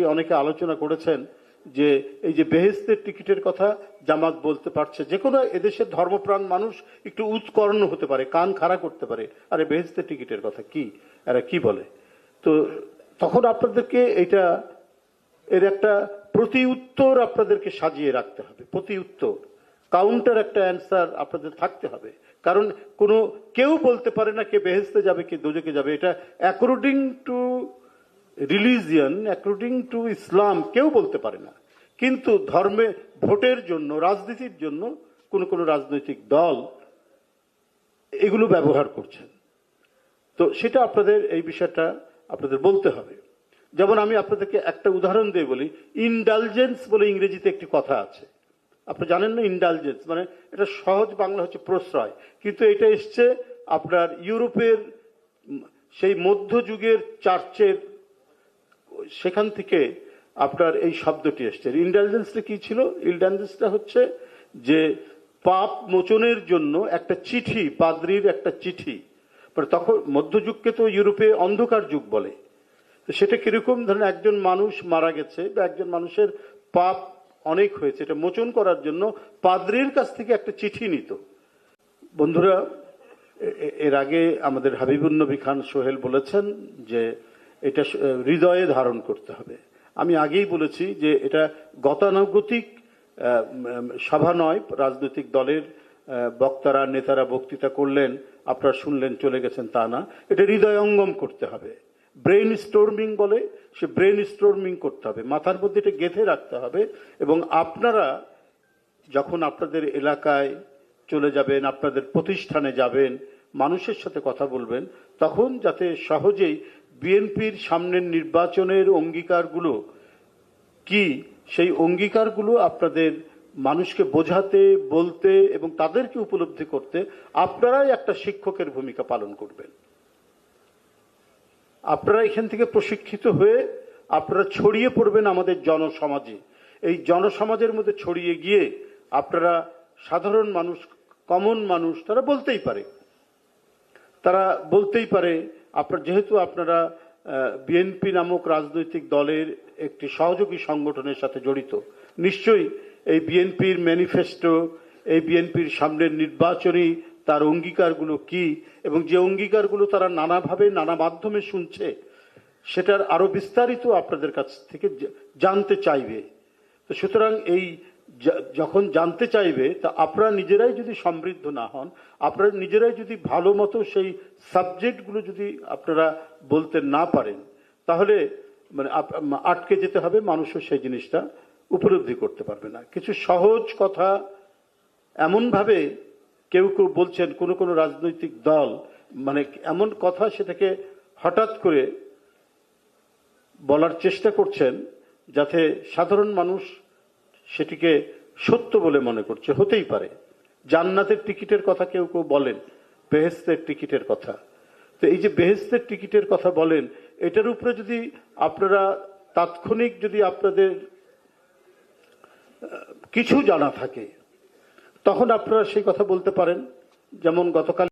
অনেকে আলোচনা করেছেন যে এই যে বেহেস্তের টিকিটের কথা জামাত বলতে পারছে, যে কোনো এদেশের ধর্মপ্রাণ মানুষ একটু উৎকর্ণ হতে পারে, কান খাড়া করতে পারে। আরে বেহেস্তের টিকিটের কথা কি? এরা কি বলে? তো তখন আপনাদেরকে এটা, এর একটা প্রতি উত্তর আপনাদেরকে সাজিয়ে রাখতে হবে প্রতি উত্তর কাউন্টার একটা অ্যান্সার আপনাদের থাকতে হবে। কারণ কোনো, কেউ বলতে পারে না কে বেহেস্তে যাবে, কে দোজকে যাবে। এটা according to religion according to Islam কেউ বলতে পারে না। কিন্তু ধর্মে, ভোটের জন্য, রাজনীতির জন্য কোন কোন রাজনৈতিক দল এগুলো ব্যবহার করছেন। তো সেটা আপনাদের, এই বিষয়টা আপনাদের বলতে হবে। যেমন আমি আপনাদেরকে একটা উদাহরণ দিয়ে বলি ইন্ডালজেন্স বলে ইংরেজিতে একটি কথা আছে। আপনি জানেন না ইন্ডালজেন্স মানে এটা সহজ বাংলা হচ্ছে প্রশ্রয়। কিন্তু এটা এসছে আপনার ইউরোপের, সেই মধ্যযুগের চার্চের সেখান থেকে আপনার এই শব্দটি এসছে ইন্টেলিজেন্সটা কি ছিল? ইন্টেলিজেন্সটা হচ্ছে যে পাপ মোচনের জন্য একটা চিঠি, পাদ্রির একটা চিঠি। মানে তখন মধ্যযুগকে তো ইউরোপে অন্ধকার যুগ বলে। সেটা কীরকম? ধরেন একজন মানুষ মারা গেছে বা একজন মানুষের পাপ অনেক হয়েছে, এটা মোচন করার জন্য পাদ্রির কাছ থেকে একটা চিঠি নিত। বন্ধুরা এর আগে আমাদের হাবিবুন নবী খান সোহেল বলেছেন যে এটা হৃদয়ে ধারণ করতে হবে। আমি আগেই বলেছি যে এটা গতানুগতিক সভা নয়, রাজনৈতিক দলের বক্তারা, নেতারা বক্তৃতা করলেন, আপনারা শুনলেন, চলে গেছেন তা না। এটা হৃদয়ঙ্গম করতে হবে। ব্রেন স্টোরমিং বলে, সে ব্রেন স্টোরমিং করতে হবে। মাথার মধ্যে এটা গেঁথে রাখতে হবে এবং আপনারা যখন আপনাদের এলাকায় চলে যাবেন, আপনাদের প্রতিষ্ঠানে যাবেন, মানুষের সাথে কথা বলবেন, তখন যাতে সহজেই বিএনপির সামনের নির্বাচনের অঙ্গীকারগুলো কি? সেই অঙ্গীকারগুলো আপনাদের মানুষকে বোঝাতে, বলতে এবং তাদেরকে উপলব্ধি করতে আপনারাই একটা শিক্ষকের ভূমিকা পালন করবেন। আপনারা এখান থেকে প্রশিক্ষিত হয়ে আপনারা ছড়িয়ে পড়বেন আমাদের জনসমাজে। এই জনসমাজের মধ্যে ছড়িয়ে গিয়ে আপনারা সাধারণ মানুষ কমন মানুষ, তারা বলতেই পারে। তারা বলতেই পারে আপনার যেহেতু আপনারা বিএনপি নামক রাজনৈতিক দলের একটি সহযোগী সংগঠনের সাথে জড়িত, নিশ্চয়ই এই বিএনপির ম্যানিফেস্টো এই বিএনপির সামনের নির্বাচনী তার অঙ্গীকারগুলো কি এবং যে অঙ্গীকারগুলো তারা নানাভাবে, নানা মাধ্যমে শুনছে, সেটার আরও বিস্তারিত আপনাদের কাছ থেকে জানতে চাইবে। তো সুতরাং এই যখন জানতে চাইবে, তা আপনারা নিজেরাই যদি সমৃদ্ধ না হন, আপনারা নিজেরাই যদি ভালো মতো সেই সাবজেক্টগুলো যদি আপনারা বলতে না পারেন, তাহলে মানে আটকে যেতে হবে, মানুষও সেই জিনিসটা উপলব্ধি করতে পারবে না। কিছু সহজ কথা এমনভাবে কেউ কেউ বলছেন, কোন কোন রাজনৈতিক দল মানে এমন কথা সেটাকে হঠাৎ করে বলার চেষ্টা করছেন, যাতে সাধারণ মানুষ সেটিকে সত্য বলে মনে করছে, হতেই পারে। জান্নাতের টিকিটের কথা কেউ কেউ বলেন বেহেস্তের টিকিটের কথা। তো এই যে বেহেস্তের টিকিটের কথা বলেন, এটার উপরে যদি আপনারা তাৎক্ষণিক যদি আপনাদের কিছু জানা থাকে, তখন আপনারা সেই কথা বলতে পারেন। যেমন গতকাল